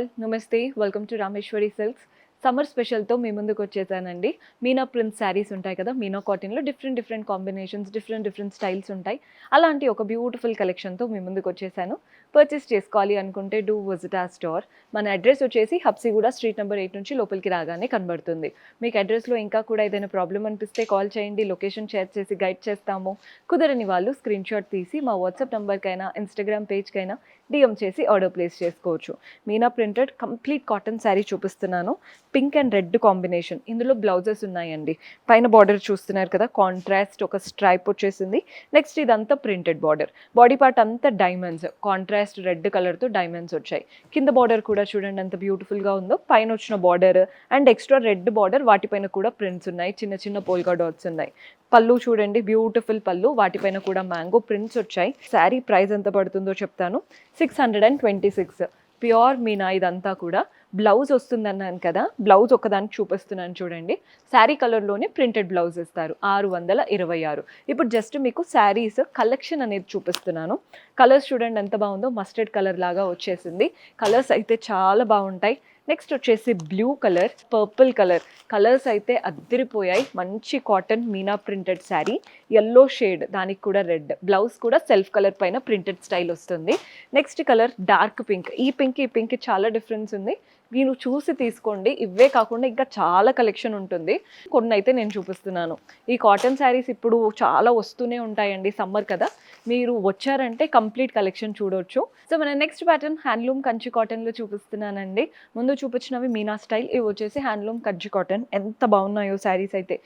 All నమస్తే welcome to Rameshwari silks summer స్పెషల్తో మీ ముందుకు వచ్చేసానండి. మీనా ప్రింట్ శారీస్ ఉంటాయి కదా మీనా కాటన్లో different different combinations different different styles ఉంటాయి. అలాంటి ఒక బ్యూటిఫుల్ కలెక్షన్తో మీ ముందుకు వచ్చేసాను. పర్చేస్ చేసుకోవాలి అనుకుంటే డూ విజిట్ ఆ స్టోర్ మన అడ్రస్ వచ్చేసి హబ్సిగూడ స్ట్రీట్ నెంబర్ ఎయిట్ నుంచి లోపలికి రాగానే కనబడుతుంది. మీకు అడ్రస్లో ఇంకా కూడా ఏదైనా ప్రాబ్లం అనిపిస్తే కాల్ చేయండి లొకేషన్ షేర్ చేసి గైడ్ చేస్తాము. కుదరని వాళ్ళు స్క్రీన్ షాట్ తీసి మా వాట్సాప్ నెంబర్కైనా ఇన్స్టాగ్రామ్ పేజ్కైనా డిఎం చేసి ఆర్డర్ ప్లేస్ చేసుకోవచ్చు. Meena printed complete cotton sari చూపిస్తున్నాను. పింక్ అండ్ రెడ్ కాంబినేషన్ ఇందులో బ్లౌజెస్ ఉన్నాయండి. పైన బార్డర్ చూస్తున్నారు కదా కాంట్రాస్ట్ ఒక స్ట్రైప్ వచ్చేసింది. నెక్స్ట్ ఇదంతా ప్రింటెడ్ బార్డర్ బాడీ పార్ట్ అంతా డైమండ్స్ కాంట్రాస్ట్ రెడ్ కలర్తో డైమండ్స్ వచ్చాయి. కింద బార్డర్ కూడా చూడండి ఎంత బ్యూటిఫుల్గా ఉందో. పైన వచ్చిన border and extra red border వాటిపైన కూడా ప్రింట్స్ ఉన్నాయి. చిన్న చిన్న పోల్కా డాట్స్ ఉన్నాయి. పళ్ళు చూడండి బ్యూటిఫుల్ పళ్ళు. వాటిపైన కూడా మ్యాంగో ప్రింట్స్ వచ్చాయి. శారీ ప్రైస్ ఎంత పడుతుందో చెప్తాను. Six hundred and twenty six pure Meena ఇదంతా కూడా. బ్లౌజ్ వస్తుందన్నాను కదా బ్లౌజ్ ఒకదానికి చూపిస్తున్నాను చూడండి. శారీ కలర్లోనే ప్రింటెడ్ బ్లౌజ్ ఇస్తారు ఆరు వందల ఇరవై ఆరు. ఇప్పుడు జస్ట్ మీకు శారీస్ కలెక్షన్ అనేది చూపిస్తున్నాను. కలర్స్ చూడండి ఎంత బాగుందో మస్టర్డ్ కలర్ లాగా వచ్చేసింది. కలర్స్ అయితే చాలా బాగుంటాయి. నెక్స్ట్ వచ్చేసి blue colour purple colour colours అయితే అద్దరిపోయాయి. మంచి cotton Meena printed sari yellow shade దానికి కూడా రెడ్ బ్లౌజ్ కూడా సెల్ఫ్ కలర్ పైన ప్రింటెడ్ స్టైల్ వస్తుంది. నెక్స్ట్ కలర్ డార్క్ పింక్ ఈ పింక్ ఈ పింక్ చాలా డిఫరెన్స్ ఉంది. మీరు చూసి తీసుకోండి. ఇవే కాకుండా ఇంకా చాలా కలెక్షన్ ఉంటుంది. కొన్ని అయితే నేను చూపిస్తున్నాను. ఈ కాటన్ శారీస్ ఇప్పుడు చాలా వస్తూనే ఉంటాయండి సమ్మర్ కదా. మీరు వచ్చారంటే కంప్లీట్ కలెక్షన్ చూడొచ్చు. సో మన నెక్స్ట్ ప్యాటర్న్ హ్యాండ్లూమ్ కంచి కాటన్లో చూపిస్తున్నానండి. ముందు చూపించినవి మీనా స్టైల్ ఇవి వచ్చేసి హ్యాండ్లూమ్ కంచి కాటన్ ఎంత బాగున్నాయో శారీస్ అయితే.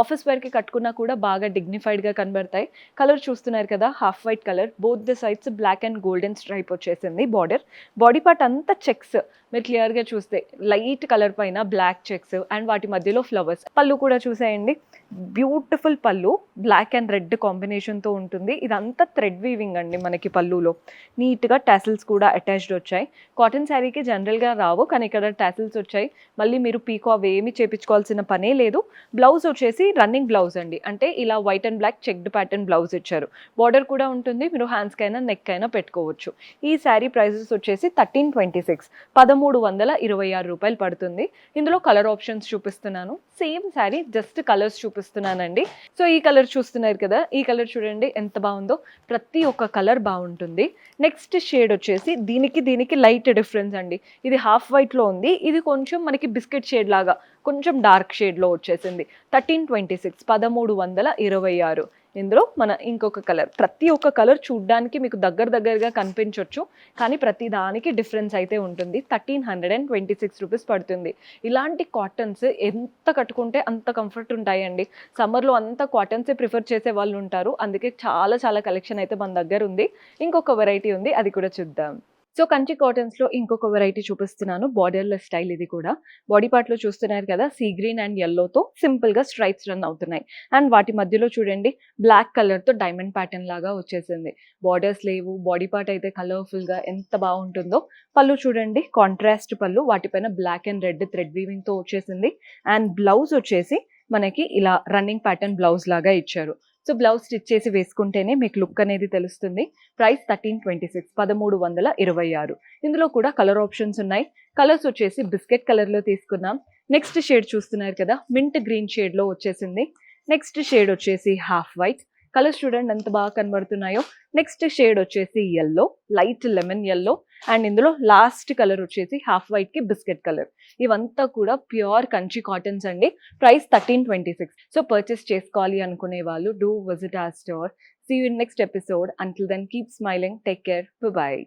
ఆఫీస్ వేర్కి కట్టుకున్నా కూడా బాగా డిగ్నిఫైడ్గా కనబడతాయి. కలర్ చూస్తున్నారు కదా half white colour both the sides black and golden stripe వచ్చేసింది బార్డర్ బాడీ పార్ట్ అంతా చెక్స్ మీరు క్లియర్గా చూస్తే లైట్ కలర్ పైన బ్లాక్ చెక్స్ అండ్ వాటి మధ్యలో ఫ్లవర్స్. పళ్ళు కూడా చూసేయండి. బ్యూటిఫుల్ పళ్ళు బ్లాక్ అండ్ రెడ్ కాంబినేషన్తో ఉంటుంది. ఇదంతా థ్రెడ్ వీవింగ్ అండి మనకి పళ్ళులో. నీట్గా టాసిల్స్ కూడా అటాచ్డ్ వచ్చాయి. కాటన్ శారీకి జనరల్గా రావు కానీ ఇక్కడ టాసిల్స్ వచ్చాయి. మళ్ళీ మీరు పీకో అవి ఏమి చేపించుకోవాల్సిన పనే లేదు. బ్లౌజ్ వచ్చేసి రన్నింగ్ బ్లౌజ్ అండి. అంటే ఇలా white and black checked pattern blouse ఇచ్చారు. బార్డర్ కూడా ఉంటుంది. మీరు హ్యాండ్స్కి అయినా నెక్ అయినా పెట్టుకోవచ్చు. ఈ శారీ ప్రైజెస్ వచ్చేసి థర్టీన్ ట్వంటీ సిక్స్. పదమూడు వందల ఇరవై ఆరు రూపాయలు పడుతుంది. ఇందులో కలర్ ఆప్షన్స్ చూపిస్తున్నాను. సేమ్ శారీ జస్ట్ కలర్స్ చూపిస్తున్నానండి. సో ఈ కలర్ చూస్తున్నారు కదా ఈ కలర్ చూడండి ఎంత బాగుందో. ప్రతి ఒక్క కలర్ బాగుంటుంది. నెక్స్ట్ షేడ్ వచ్చేసి దీనికి దీనికి లైట్ డిఫరెన్స్ అండి. ఇది హాఫ్ వైట్లో ఉంది. ఇది కొంచెం మనకి బిస్కెట్ షేడ్ లాగా కొంచెం డార్క్ షేడ్లో వచ్చేసింది. థర్టీన్ ట్వంటీ సిక్స్ పదమూడు వందల ఇరవై ఆరు. ఇందులో మన ఇంకొక కలర్ ప్రతి ఒక్క కలర్ చూడ్డానికి మీకు దగ్గర దగ్గరగా కనిపించవచ్చు కానీ ప్రతి దానికి డిఫరెన్స్ అయితే ఉంటుంది. Thirteen hundred and twenty six rupees పడుతుంది. ఇలాంటి కాటన్స్ ఎంత కట్టుకుంటే అంత కంఫర్ట్ ఉంటాయండి. సమ్మర్లో అంతా కాటన్సే ప్రిఫర్ చేసే వాళ్ళు ఉంటారు. అందుకే చాలా చాలా కలెక్షన్ అయితే మన దగ్గర ఉంది. ఇంకొక వెరైటీ ఉంది అది కూడా చూద్దాం. సో కంచి కాటన్స్లో ఇంకొక వెరైటీ చూపిస్తున్నాను. బార్డర్లెస్ స్టైల్ ఇది కూడా. బాడీ పార్ట్లో చూస్తున్నారు కదా సీ గ్రీన్ అండ్ ఎల్లోతో సింపుల్గా స్ట్రైప్స్ రన్ అవుతున్నాయి. అండ్ వాటి మధ్యలో చూడండి బ్లాక్ కలర్తో డైమండ్ ప్యాటర్న్ లాగా వచ్చేసింది. బార్డర్స్ లేవు బాడీ పార్ట్ అయితే కలర్ఫుల్గా ఎంత బాగుంటుందో. పళ్ళు చూడండి కాంట్రాస్ట్ పళ్ళు వాటిపైన బ్లాక్ అండ్ రెడ్ థ్రెడ్ వీవింగ్తో వచ్చేసింది. అండ్ బ్లౌజ్ వచ్చేసి మనకి ఇలా రన్నింగ్ ప్యాటర్న్ బ్లౌజ్ లాగా ఇచ్చారు. సో బ్లౌజ్ స్టిచ్ చేసి వేసుకుంటేనే మీకు లుక్ అనేది తెలుస్తుంది. ప్రైస్ థర్టీన్ ట్వంటీ సిక్స్ పదమూడు వందల ఇరవై ఆరు. ఇందులో కూడా కలర్ ఆప్షన్స్ ఉన్నాయి. కలర్స్ వచ్చేసి బిస్కెట్ కలర్లో తీసుకున్నాం. నెక్స్ట్ షేడ్ చూస్తున్నారు కదా మింట్ గ్రీన్ షేడ్లో వచ్చేసింది. నెక్స్ట్ షేడ్ వచ్చేసి హాఫ్ వైట్. కలర్స్ చూడండి ఎంత బాగా కనబడుతున్నాయో. నెక్స్ట్ షేడ్ వచ్చేసి yellow light lemon yellow and ఇందులో లాస్ట్ కలర్ వచ్చేసి హాఫ్ వైట్కి బిస్కెట్ కలర్ ఇవంతా కూడా ప్యూర్ కంచి కాటన్స్ అండి. Price thirteen twenty six so purchase చేసుకోవాలి అనుకునే వాళ్ళు డూ విజిట్ ఆ store see you next episode until then keep smiling take care bye